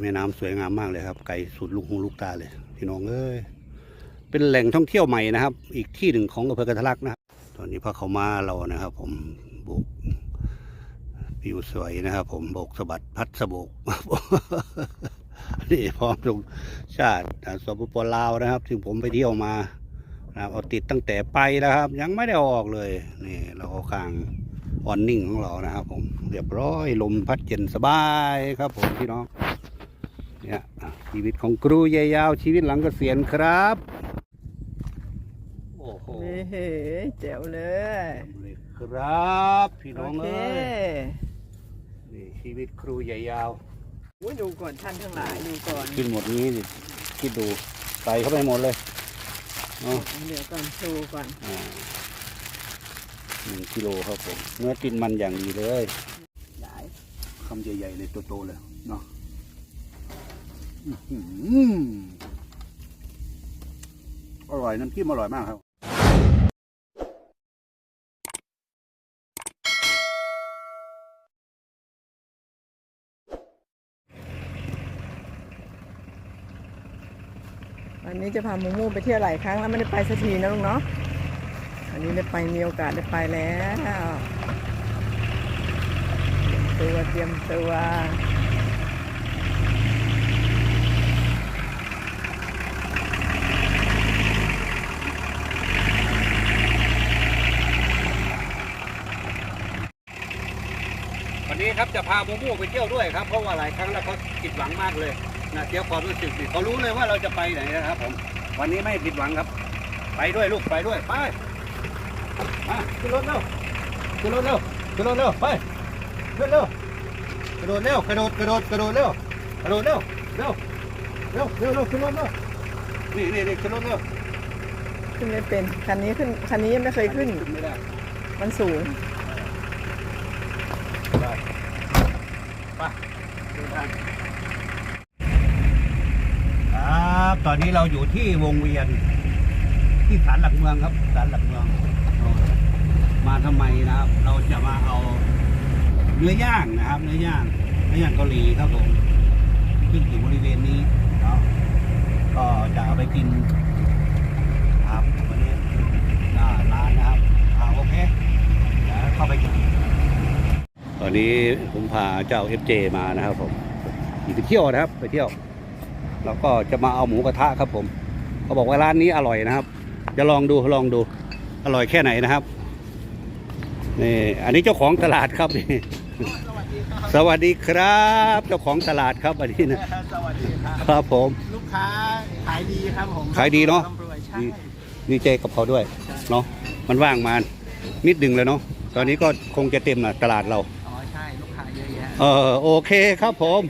แม่น้ำสวยงามมากเลยครับ ไกลสุดลูกหูลูกตาเลย พี่น้องเอ้ยเป็นแหล่งท่องเที่ยวใหม่นะครับ อีกที่หนึ่งของอำเภอกันทลักนะครับตอนนี้พระเขามาเรานะครับ ผมโบกวิวสวยนะครับ ผมโบกสะบัดพัดสะโบกนี่พร้อมลงชาติอ่าสปปลาวนะครับ ซึ่งผมไปเที่ยวมานะครับเอาติดตั้งแต่ไปนะครับ ยังไม่ได้อออกเลยนี่เราเอากลางออนนิ่งของเรานะครับ ผมเรียบร้อยลมพัดเย็นสบายครับ ผมพี่น้อง เนี่ยชีวิตของครูยายาวชีวิตหลังเกษียณครับ โอ้โหนี่เฮ้แจ๋วเลยเลยครับ พี่น้องโอเคเอ้ยนี่ชีวิตครูใหญ่ยาวโอ้ยดูก่อนท่านทั้งหลายดูก่อนกินหมดนี้สิคิดดูใส่เข้าไปหมดเลยเนาะเดี๋ยวก่อนโชว์ก่อนอ่าหนึ่งกิโลครับผมเนื้อตินมันอย่างดีเลยได้คำใหญ่ๆเลยโตๆเลยเนาะ อร่อยน้ำจิ้มอร่อยมากครับวันนี้จะพามูมูไปเที่ยวหลายครั้งแล้วไม่ได้ไปสักทีนะลุงเนาะอันนี้ได้ไปมีโอกาสได้ไปแล้ว ตัวเตรียมตัว วันนี้ครับจะพา โมโม่ไปเที่ยวด้วยครับเพราะว่าหลายครั้งแล้วเขาผิดหวังมากเลยนะเสียความรู้สึกสิเขารู้เลยว่าเราจะไปไหนนะครับ ผม วันนี้ไม่ผิดหวังครับ ไปด้วยลูกไปด้วยไปมาขึ้นรถเร็วขึ้นรถเร็วขึ้นรถเร็วไปขึ้นเร็วกระโดดเร็วกระโดดกระโดดกระโดดเร็วกระโดดเร็วเร็วเร็วเร็วเร็วขึ้นรถเร็วนี่นี่นี่ขึ้นรถเร็วขึ้นไม่เป็นคันนี้ขึ้นคันนี้ยังไม่เคยขึ้นขึ้นไม่ได้มันสูง ไปไปเดินทาง ครับตอนนี้เราอยู่ที่วงเวียน ที่ศาลหลักเมืองครับศาลหลักเมือง มาทำไมนะครับ เราจะมาเอาเนื้อย่างนะครับ เนื้อย่างเนื้อย่างเกาหลีครับผมขึ้นอยู่บริเวณนี้เนาะก็จะเอาไปกินครับวันนี้ร้านนะครับเอาโอเคเดี๋ยวเข้าไปกิน ตอนนี้ผมพาเจ้า FJ มานะครับผมไปเที่ยวนะครับ ไปเที่ยว แล้วก็จะมาเอาหมูกระทะครับผมเขาบอกว่าร้านนี้อร่อยนะครับ จะลองดูลองดู อร่อยแค่ไหนนะครับนี่อันนี้เจ้าของตลาดครับนี่สวัสดีครับ เจ้าของตลาดครับอันนี้นะสวัสดีครับครับผม ลูกค้าขายดีครับผมขายดีเนอะร่ำรวยใช่ดีดีใจกับเขาด้วยเนาะมันว่างมานิดดึงเลยเนาะตอนนี้ก็คงจะเต็มนะตลาดเราอ๋อใช่ลูกค้า เออโอเคครับผม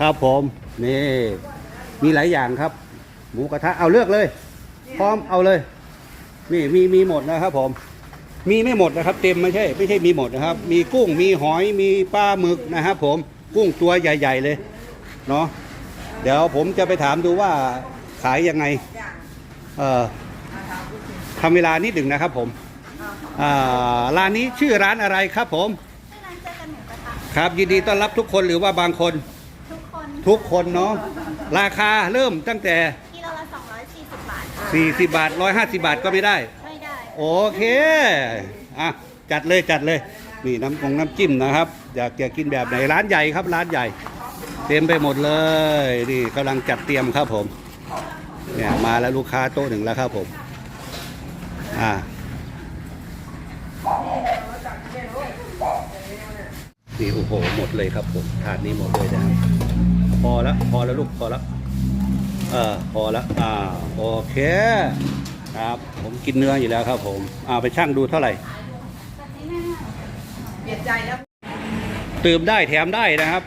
ครับผมนี่มีหลายอย่างครับ หมูกระทะเอาเลือกเลย พร้อมเอาเลยนี่มีมีหมดนะครับผม มีไม่หมดนะครับ เต็มไม่ใช่ ไม่ใช่มีหมดนะครับ มีกุ้งมีหอยมีปลาหมึกนะครับผมกุ้งตัวใหญ่ ๆ เลยเนาะเดี๋ยวผมจะไปถามดูว่าขายยังไง เอ่อทำเวลานิดหนึ่งนะครับผม อ่าร้านนี้ชื่อร้านอะไรครับผม ครับยินดีต้อนรับทุกคนหรือว่าบางคน ทุกคนทุกคนเนาะราคาเริ่มตั้งแต่ กิโลละ240 บาท40 บาท 150 บาทก็ไม่ได้ ไม่ได้ โอเค อะ จัดเลยจัดเลย นี่น้ำกงน้ำจิ้มนะครับ อยากจะกินแบบไหนร้านใหญ่ครับร้านใหญ่ เต็มไปหมดเลย นี่กำลังจัดเตรียมครับผม เนี่ยมาแล้วลูกค้าโต๊ะหนึ่งแล้วครับผม อ่า นี่โอ้โหหมดเลยครับผมถาดนี้หมดเลยนะครับพอแล้วพอแล้วลูกพอแล้วเออพอแล้วอ่าโอเคครับผมกินเนื้ออยู่แล้วครับผมอ่าไปช่างดูเท่าไหร่เปลี่ยนใจแล้วตื่มได้แถมได้นะครับ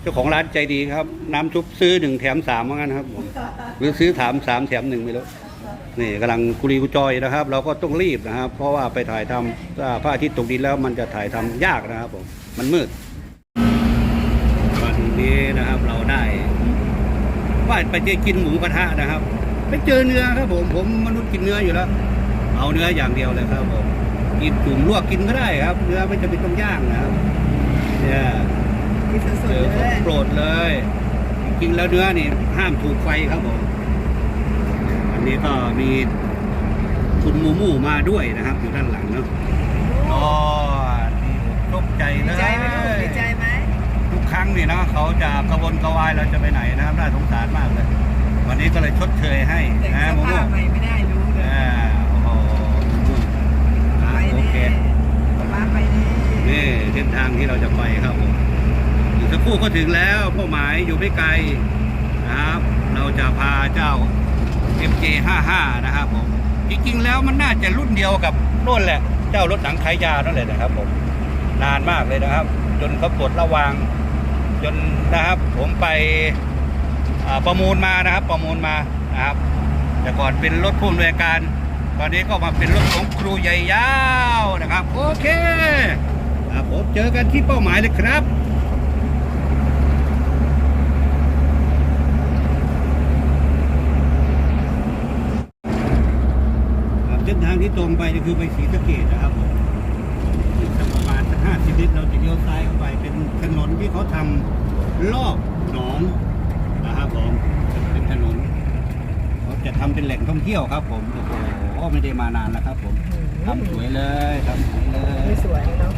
เจ้าของร้านใจดีครับ น้ำซุปซื้อหนึ่งแถมสามเหมือนกันครับผมหรือซื้อถามสามแถมหนึ่งไม่รู้นี่กำลังกุลีกุจอยนะครับ เราก็ต้องรีบนะครับ เพราะว่าไปถ่ายทำถ้าพระอาทิตย์ตกดินแล้วมันจะถ่ายทำยากนะครับผม มันมืดวันนี้นะครับเราได้ว่าไปเจอกินหมูกระทะนะครับ ไปเจอเนื้อครับผมผมมนุษย์กินเนื้ออยู่แล้ว เอาเนื้ออย่างเดียวเลยครับผมกินจุ่มลวกกินก็ได้ครับ เนื้อไม่จำเป็นต้องย่างนะครับเนี่ยนี่สเจดอๆเลยโปรดเลยจริงๆแล้วเนื้อนี่ห้ามถูกไฟครับผมอันนี้ก็มีคุณมูมูมาด้วยนะครับ อยู่ด้านหลังเนาะอ๋อ ใจเลดียใจไหมลูกดีใจไหมทุกครั้งนี่เนาะเขาจะกระวนกระวายเราจะไปไหนนะครับน่าสงสารมากเลย วันนี้ก็เลยชดเชยให้แต่งนะเสื้อมูมูผ้าใหม่ไม่ได้รู้เลยอ่าโอ้โหอ่าไปโอแน่เค มาไปแน่นี่เส้นทางที่เราจะไปครับผมอีกสักครู่ก็ถึงแล้วเป้าหมายอยู่ไม่ไกลนะครับ เราจะพาเจ้า MJ55 นะครับผมจริงๆแล้วมันน่าจะรุ่นเดียวกับโน่นแหละ เจ้ารถหนังขายยานั่นแหละนะครับผม นานมากเลยนะครับ จนเขาปลดระวาง จนนะครับผมไปประมูลมานะครับ ประมูลมานะครับ แต่ก่อนเป็นรถผู้อำนวยการ ตอนนี้ก็มาเป็นรถของครูใหญ่ยาวนะครับ โอเคผมเจอกันที่เป้าหมายเลยครับเส้นทางที่ตรงไปนี่คือไปศรีสะเกดนะครับผม 50ลิตรเราจะเลี้ยวซ้ายเข้าไปเป็นถนนที่เขาทำรอบหนองนะครับผมเป็นถนนเขาจะทำเป็นแหล่งท่องเที่ยวครับ ผมโอ้โหไม่ได้มานานแล้วครับ ผมทำสวยเลยทำสวยเลยสวยเนาะ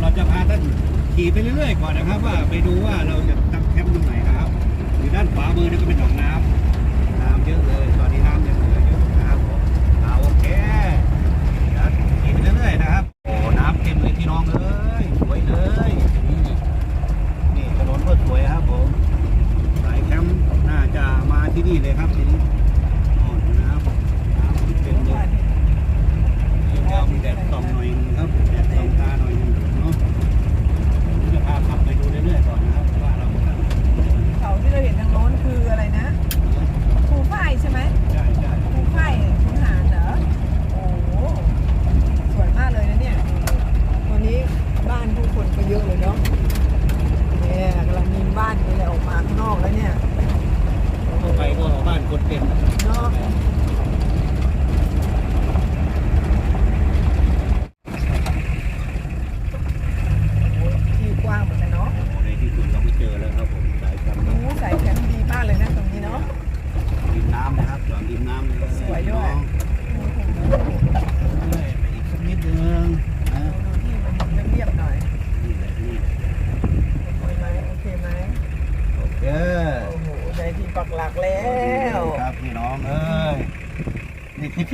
เราจะพาท่านขี่ไปเรื่อยๆก่อนนะครับ ว่าไปดูว่าเราจะตั้งแคมป์ตรงไหนครับอยู่ด้านขวามือนี่ก็เป็นหนองน้ำ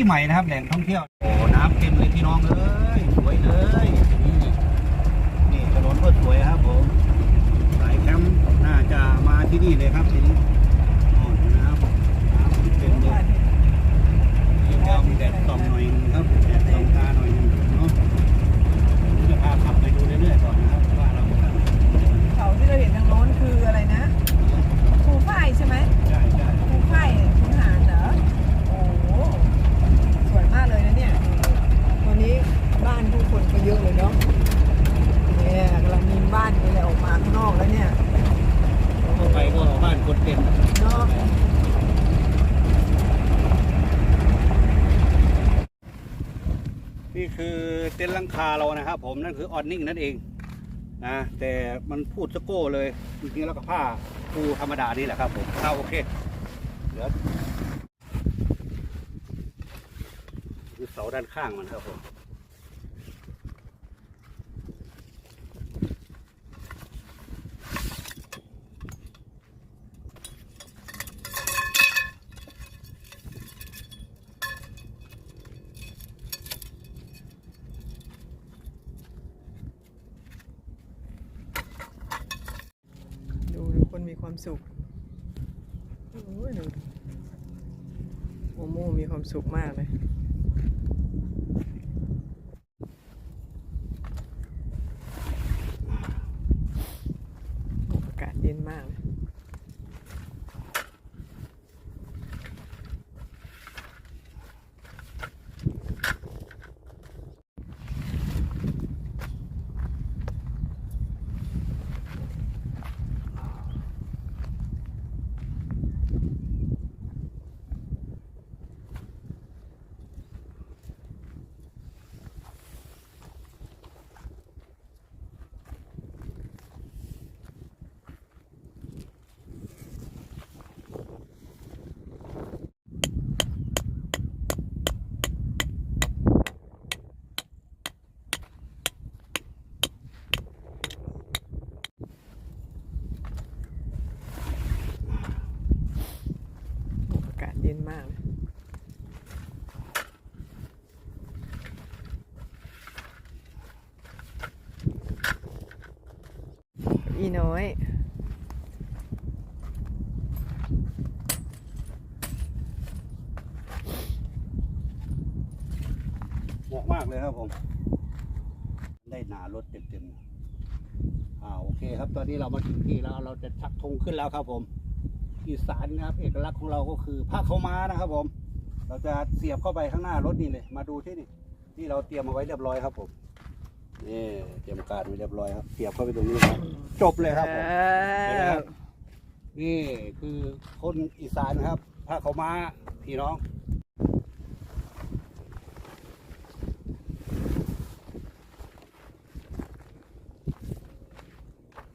ใหม่นะครับแหล่งท่องเที่ยวโอ้น้ำเต็มเลยพี่น้องเอ้ยสวยเลยนี่นี่ถนนก็สวยครับผมสายแคมป์น่าจะมาที่นี่เลยครับทีนี้อ๋อนะครับน้ำเต็มเลยเดี๋ยวมีแดดส่องหน่อยนึงครับแดดส่องตาหน่อยนึงเนาะผมจะพาขับไปดูเรื่อยๆก่อนนะครับว่าเราจะทำ เขาที่เราเห็นทางโน้นคืออะไรนะภูฝ้ายใช่ไหม ใช่ใช่ ภูฝ้ายขุนหารเหรอโอ้โหสวยมากเลยนะเนี่ยตอนนี้บ้านผู้คนก็เยอะเลยเนาะเนี่ยกำลังมีบ้านนี่แหละออกมาข้างนอกแล้วเนี่ย เข้าไปก็บ้านคนเต็ม เนาะ นี่คือเต็านะครับผมนั่นคือออนนิ่งนั่นเองนะแต่มันพูดสโก้เลยจริงๆแล้วก็ผ้าปูธรรมดานี่แหละครับผมเอาโอเคเดือเสาด้านข้างมันครับผม ดูดูคนมีความ สุขโอ้ยดูโมโมมีความสุขมากเลย อีน้อยเหมาะมากเลยครับผม ได้หนารถเต็มๆอ่าโอเคครับตอนนี้เรามาถึงที่แล้วเราจะชักธงขึ้นแล้วครับผมอีสานนะครับ เอกลักษณ์ของเราก็คือผ้าเขาม้านะครับผม เราจะเสียบเข้าไปข้างหน้ารถนี่เลย มาดูที่นี่ที่เราเตรียมเอาไว้เรียบร้อยครับผม นี่เตรียมการไว้เรียบร้อยครับเสียบเข้าไปตรงนี้ครับจบเลยครับผมเห็นไหมครับนี่คือคนอีสานครับผ้าเขาวม้าพี่น้อง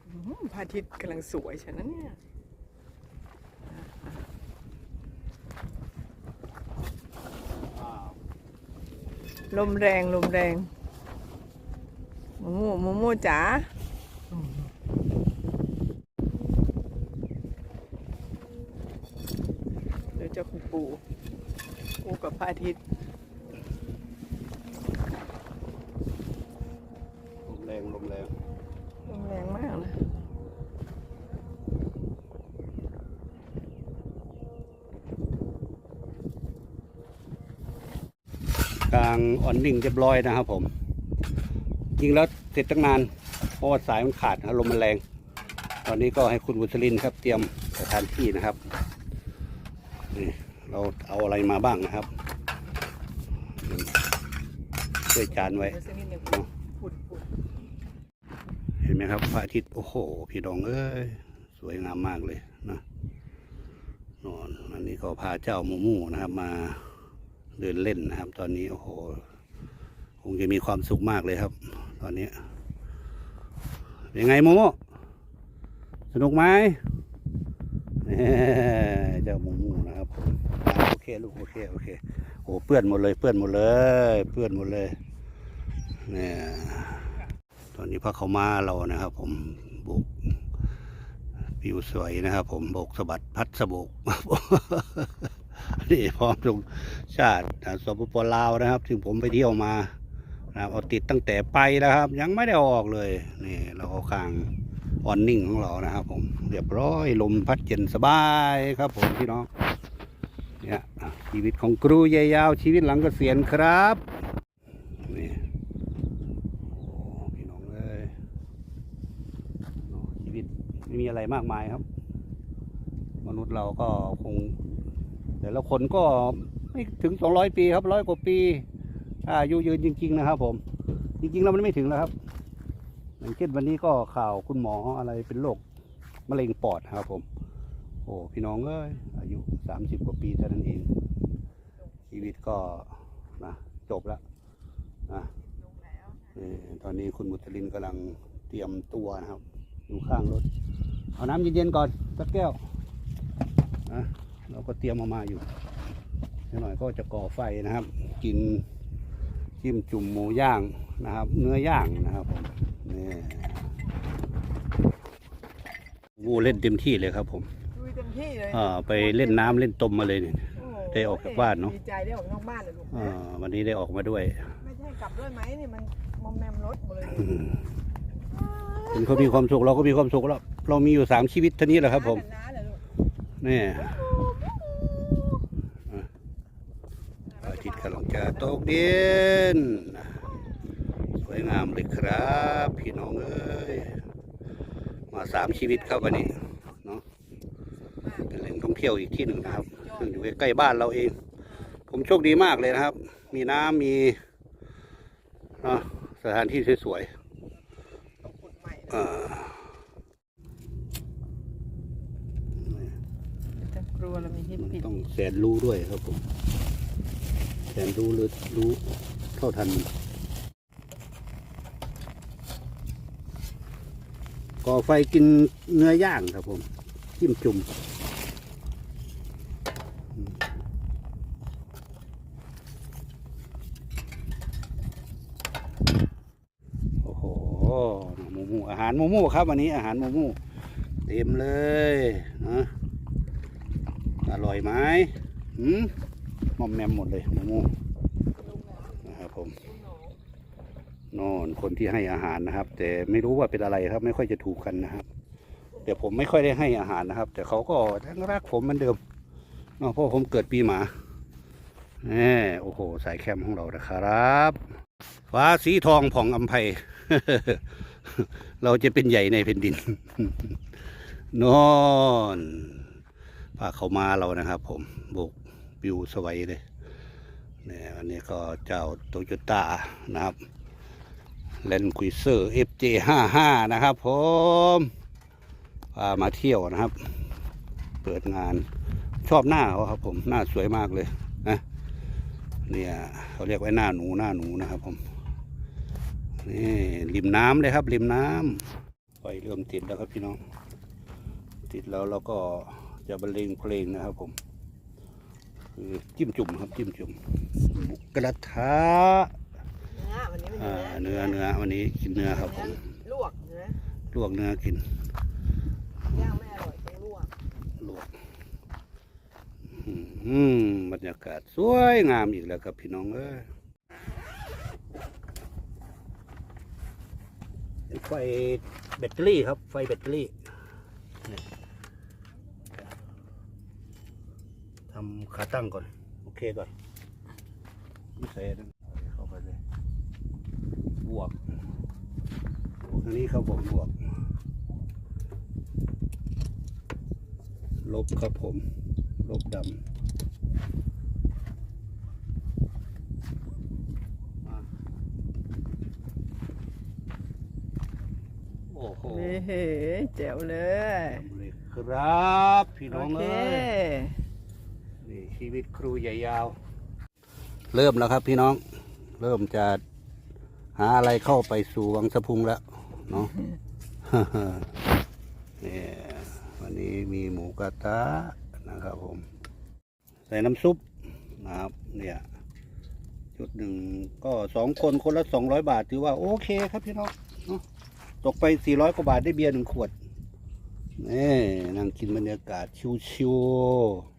อืมพระอาทิตย์กำลังสวยฉะนั้นเนี่ยอ่าลมแรงลมแรงโมโมโมโมจ๋าเดี๋ยวเจะคุณปู่ปู่กับพระอาทิตย์ลมแรงลมแรงลมแรงมากนะกลางอ่อนนิ่งเรียบร้อยนะครับผมจ ริงแล้วเสร็จตั้งนาน เพราะว่าสายมันขาดนะลมมันแรง ตอนนี้ก็ให้คุณบุษลินครับ เตรียมสถานที่นะครับนี่เราเอาอะไรมาบ้างนะครับช่วยจานไว้เดี๋ยวสักนิดหนึ่งฝุ่นฝุ่นเห็นไหมครับพระอาทิตย์โอ้โห พี่ดองเอ้ยสวยงามมากเลยนะนอนอันนี้ก็พาเจ้ามูมูนะครับ มาเดินเล่นนะครับ ตอนนี้โอ้โห คงจะมีความสุขมากเลยครับ ตอนนี้เป็นไงโมโมสนุกไหมเจ้ามูมูนะครับผมโอเคลูกโอเคโอเคโอ้เปื้อนหมดเลยเปื้อนหมดเลย เปื้อนหมดเลยเนี่ยตอนนี้พระเขามาเรานะครับ ผมโบกวิวสวยนะครับ ผมโบกสะบัดพัดสะบกนี่พร้อมลงชาติสปปลาวนะครับถึงผมไปเที่ยวมา นะครับเอาติดตั้งแต่ไปนะครับ ยังไม่ได้ออกเลยนี่เราเอาคางออนนิ่งของเรานะครับผมเรียบร้อยลมพัดเย็นสบายครับผมพี่น้องเนี่ยชีวิตของครูยาวชีวิตหลังเกษียณครับนี่โอ้พี่น้องเอ้ยชีวิตไม่มีอะไรมากมายครับ มนุษย์เราก็คง แต่ละคนก็ไม่ถึงสองร้อยปีครับร้อยกว่าปี อายุยืนจริง ๆ นะครับ ผม จริงๆแล้วมันไม่ถึงแล้วครับอย่างเช่นวันนี้ก็ข่าวคุณหมออะไรเป็นโรคมะเร็งปอดนะครับ ผม โอ้พี่น้องเอ้ยอายุสามสิบกว่าปีเท่านั้นเอง ชีวิตก็นะจบแล้วนะตอนนี้คุณมุตลินกำลังเตรียมตัวนะครับ อยู่ข้างรถ เอาน้ำเย็นๆก่อนสักแก้วนะเราก็เตรียมออกมาอยู่หน่อยก็จะก่อไฟนะครับ กิน จิ้มจุ่มหมูย่างนะครับ เนื้อย่างนะครับผมนี่วูเล่นเต็มที่เลยครับผมลุยเต็มที่เลยอ่าไปเล่นน้ำเล่นตมมาเลยเนี่ย โอ้โหได้ออกจากบ้านเนอะ ดีใจได้ออกนอกบ้านเลยลูกอ่านะวันนี้ได้ออกมาด้วยไม่ใช่กลับด้วยไหมนี่มันมอมแมมรถหมดเลยอืมเห็นเขามีความสุขเราก็มีความสุขแล้วเรามีอยู่สามชีวิตเท่านี้แหละครับผมน้าเหรอลูกนี่พระอาทิตย์กำลัง จะตกดินสวยงามเลยครับ พี่น้องเอ้ยมาสามชีวิตครับวันนี้เนาะเป็นแหล่งท่องเที่ยวอีกที่หนึ่งนะครับซึ่งอยู่ใกล้ๆบ้านเราเอง ผมโชคดีมากเลยนะครับ มีน้ำมีเนาะสถานที่สวยขุดใหม่ๆอ่าจะกลัวเรามีที่มันปิดต้องแสนรู้ด้วยครับผม แสนรู้หรือรู้เท่าทัน ก่อไฟกินเนื้อย่างครับผมจิ้มจุ่มโอ้โหหมูหมูอาหารหมูหมูครับวันนี้อาหารหมูหมูเต็มเลยนะอร่อยไหมหืม อมแมมหมดเลยหมูมูนะครับผมนอนคนที่ให้อาหารนะครับ แต่ไม่รู้ว่าเป็นอะไรครับ ไม่ค่อยจะถูกกันนะครับแต่ผมไม่ค่อยได้ให้อาหารนะครับ แต่เขาก็ยังรักผมเหมือนเดิมเนาะเพราะผมเกิดปีหมาแหมโอ้โห สายแคมของเรานะครับ ฟ้าสีทองผ่องอำไพเราจะเป็นใหญ่ในแผ่นดิน นอนพาเขามาเรานะครับ ผมโบก ปิวสวัยเลยเนี่ยอันนี้ก็เจ้าโตโยต้านะครับเลนคุยเซอร์ FJ55 นะครับผมพามาเที่ยวนะครับ เปิดงานชอบหน้าเขาครับผมหน้าสวยมากเลยนะเนี่ยเขาเรียกว่าหน้าหนูหน้าหนูนะครับผมนี่ริมน้ำเลยครับริมน้ำไฟเริ่มติดแล้วครับพี่น้อง ติดแล้วเราก็จะบรรเลงเพลงนะครับผม คือจิ้มจุ่มครับจิ้มจุ่มหมูกระทะเนื้อวันนี้เป็นอ่าเนื้อเนื้อเนื้อวันนี้กินเนื้อครับผมลวกเนื้อลวกเนื้อกินย่างไม่อร่อยต้องลวกลวกอืมบรรยากาศสวยงามอีกแล้วครับพี่น้องเอ้ยเป็นไฟแบตเตอรี่ครับไฟแบตเตอรี่เนี่ย ทำขาตั้งก่อน โอเคก่อนไม่ใส่นั่นเข้าไปเลย บวกบวกอันนี้เขาบอกบวก ลบครับผม ลบดำมาโอ้โหนี่เฮ้แจ๋วเลยเลย ครับ พี่น้องโอเคเอ้ยนี่ ชีวิตครูใหญ่ยาว เริ่มแล้วครับพี่น้อง เริ่มจะหาอะไรเข้าไปสู่วังสะพุงแล้วเนาะเนี่ยวันนี้มีหมูกระทะนะครับผม ใส่น้ำซุปนะครับ เนี่ยจุดหนึ่งก็สองคนคนละสองร้อยบาทถือว่าโอเคครับพี่น้องเนาะตกไปสี่ร้อยกว่าบาทได้เบียร์หนึ่งขวดนี่นั่งกินบรรยากาศชิวๆ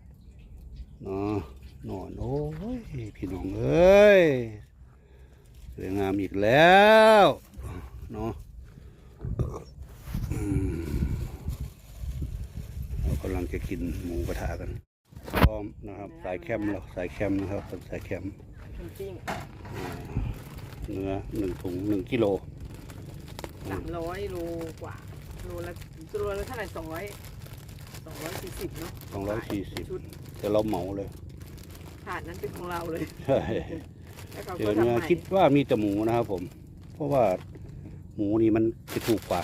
เนาะนอนโอ้ยพี่น้องเอ้ยสวยงามอีกแล้วเนาะอืมเรากำลังจะกินหมูกระทะกันพร้อมนะครับ สายแคมป์เราสายแคมป์นะครับสายแคมป์จริงเนื้อหนึ่งถุงหนึ่งกิโลสามร้อยโลกว่าโลละโลละเท่าไหร่สองร้อย สองร้อยสี่สิบเนาะสองร้อยสี่สิบชุดแต่เราเหมาเลยถาดนั้นเป็นของเราเลยใช่แล้วเขาเดี๋ก็ยวทำเนื้อใหม่คิดว่ามีแต่หมูนะครับผม เพราะว่าหมูนี่มันจะถูกกว่า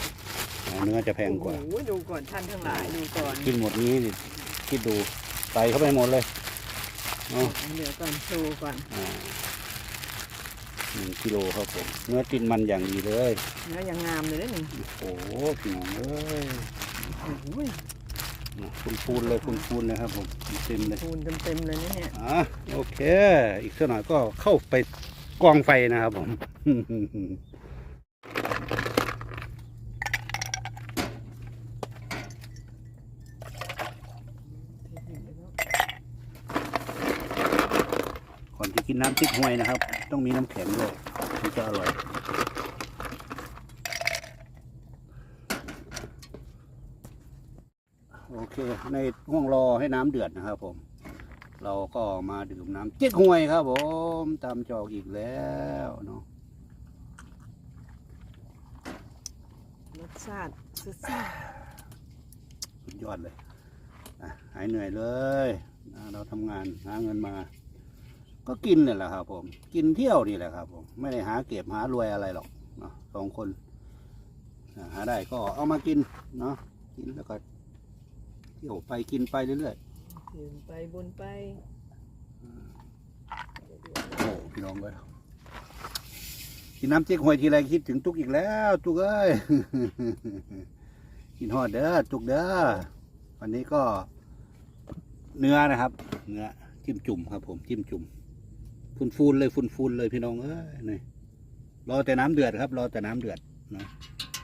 เนื้อจะแพงกว่า โอ้โหดูก่อนท่านทั้งหลายดูก่อนกินหมดนี้นี่คิดดูใส่เข้าไปหมดเลยเนาะเดี๋ยวก่อนดูก่อนอ่าหนึ่งกิโลครับผม เนื้อตินมันอย่างดีเลย เนื้อยังงามเลยนะนี่โอ้โหพี่น้องเอ้ยโอ้ย คุณฟูนๆเลยคุณฟูนๆเลยครับผมเต็มเลยคูณเต็มๆเลยนะเนี่ยอะโอเค อีกสักหน่อยก็เข้าไปกองไฟนะครับผมก่อนจะกินน้ำติ๊กฮวยนะครับ ต้องมีน้ำแข็งด้วยถึงจะอร่อย โอเคในห้องรอให้น้ำเดือดนะครับผม เราก็มาดื่มน้ำเจ๊กฮวยครับผมตามจอกอีกแล้วเนาะรสชาติซ่าสุดยอดเลยอะหายเหนื่อยเลยอะเราทำงานหาเงินมา ก็กินนี่แหละครับ ผม กินเที่ยวนี่แหละครับ ผม ไม่ได้หาเก็บหารวยอะไรหรอกเนาะสองคนอะหาได้ก็เอามากินเนาะกินแล้วก็ เที่ยวไปกินไปเรื่อยๆดื่มไปบนไปโอ้พี่น้องเลยกินน้ำเจ๊กหวยทีไรคิดถึงตุกอีกแล้วตุกเอ้ย กินฮอดเด้อตุกเด้อวันนี้ก็ เนื้อนะครับ เนื้อจิ้มจุ่มครับผมจิ้มจุ่มฟูนฟูนๆเลยฟูนฟูนๆเลยพี่น้องเอ้ยนี่รอแต่น้ำเดือดครับ รอแต่น้ำเดือดเนาะ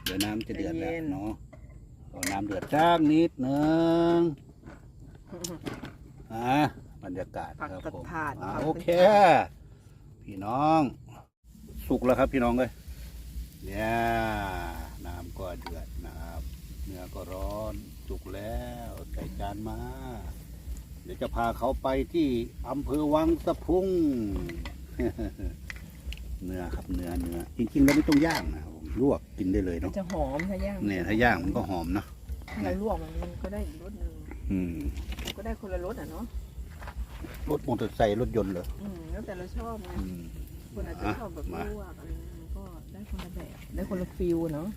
เดี๋ยวน้ำจะเดือดแล้วเนาะ รอน้ำเดือดจ้างนิดนึงอะบรรยากาศครับผักผมถาดอะผักโอเคถาดพี่น้อง สุกแล้วครับพี่น้องเลยเนี่ยน้ำก็เดือดนะครับเนื้อก็ร้อนสุกแล้วใส่จานมา เดี๋ยวจะพาเขาไปที่อำเภอวังสะพุงเนื้อครับเนื้อเนื้อจริงๆแล้วไม่ต้องย่างนะครับผม ลวกกินได้เลยมันเนาะจะหอมถ้าย่างเนี่ยถ้าย่างมันก็หอมเนาะถ้าเราลวกมันมันก็ได้อีกรสหนึ่งอืมก็ได้คนละรสอะเนาะรถมอเตอร์ไซค์รถยนต์เหรออืมแล้วแต่เราชอบไงอืม คนอาจจะอะชอบแบบมาลวกอะไรมันก็ได้คนละแบบได้คนละฟิลเนาะ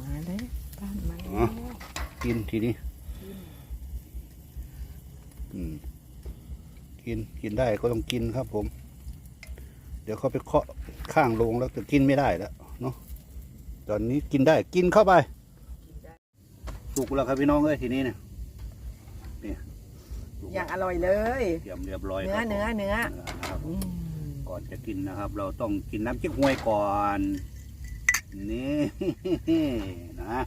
มาเลยป้านมาแล้วกินทีนี้อืมกินกินได้ก็ต้องกินครับผม เดี๋ยวเขาไปเคาะข้างโรงแล้วจะกินไม่ได้แล้วเนาะตอนนี้กินได้กินเข้าไปสุกแล้วครับพี่น้องเอ้ยทีนี้เนี่ยเนี่ยสุกอย่างอร่อยเลย เตรียมเรียบร้อยเนื้อครับเนื้อเนื้อผมนะครับ อืมก่อนจะกินนะครับ เราต้องกินน้ำเจ๊กฮวยก่อน นี่ นะ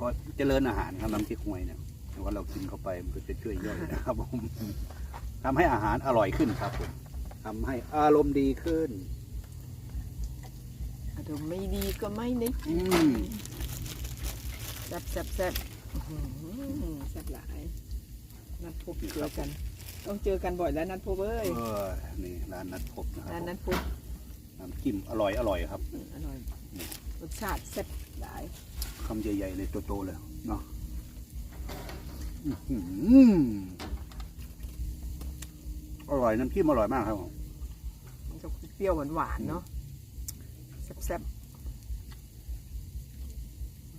ก็เจริญอาหารครับน้ำเจ๊กฮวยเนี่ยแต่ ว่าเรากินเข้าไปมันก็จะช่วยย่อยนะครับผมทำให้อาหารอร่อยขึ้นครับผมทำให้อารมณ์ดีขึ้น อารมณ์ไม่ดีก็ไม่ได้อืม แซ่บแซ่บแซ่บอื้อหือแซ่บหลายนัดพบเจอกัน ต้องเจอกันบ่อยแล้วนัดพบเอ้ยเออนี่ร้านนัดพบนะครับร้านผมนัดพบน้ำจิ้มอร่อยอร่อยครับอืมอร่อยรสชาติแซ่บหลายคำใหญ่ๆเลยโตๆเลยเนาะ อื้อหืออร่อยน้ำจิ้มอร่อยมากครับผมมันจะเปรี้ยวหวานๆเนาะแซ่บแซ่บ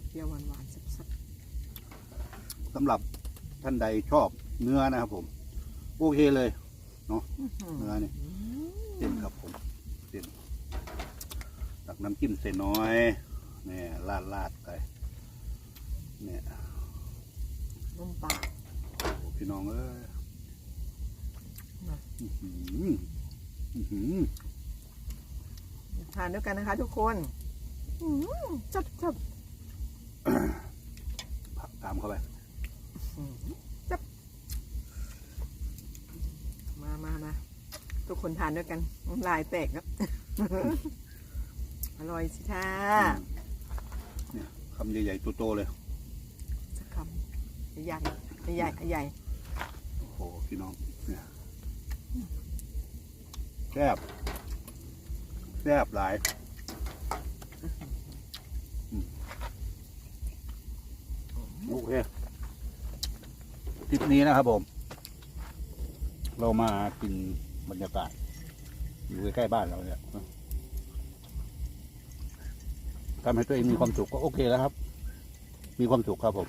เปรี้ยวหวานๆแซ่บแซ่บสำหรับท่านใดชอบเนื้อนะครับผม โอเคเลยอื้อเนื้หืออนี่เส้นครับผมเส้นตักน้ำจิ้มใส่น้อยเนี่ยลาดลาดๆไปเนี่ย นุ่มปากโอ้พี่น้องเอ้ยมาอื้อหืออื้อหือทานด้วยกันนะคะ ทุกคนอื้อหือจับจับผักตามเข้าไปอื้อหือจับมามามาทุกคนทานด้วยกันน้ำลายแตกครับอร่อยสิท่า เนี่ยคำใหญ่ๆโตๆเลยสักคำ ใหญ่ใหญ่ใหญ่โอ้โหพี่น้องเนี่ยแซ่บแซ่บหลายโอเคทริปนี้นะครับผม เรามากินบรรยากาศ อยู่ใกล้ๆบ้านเราเนี่ยทำให้ตัวเองมีความสุขก็โอเคแล้วครับ มีความสุขครับผม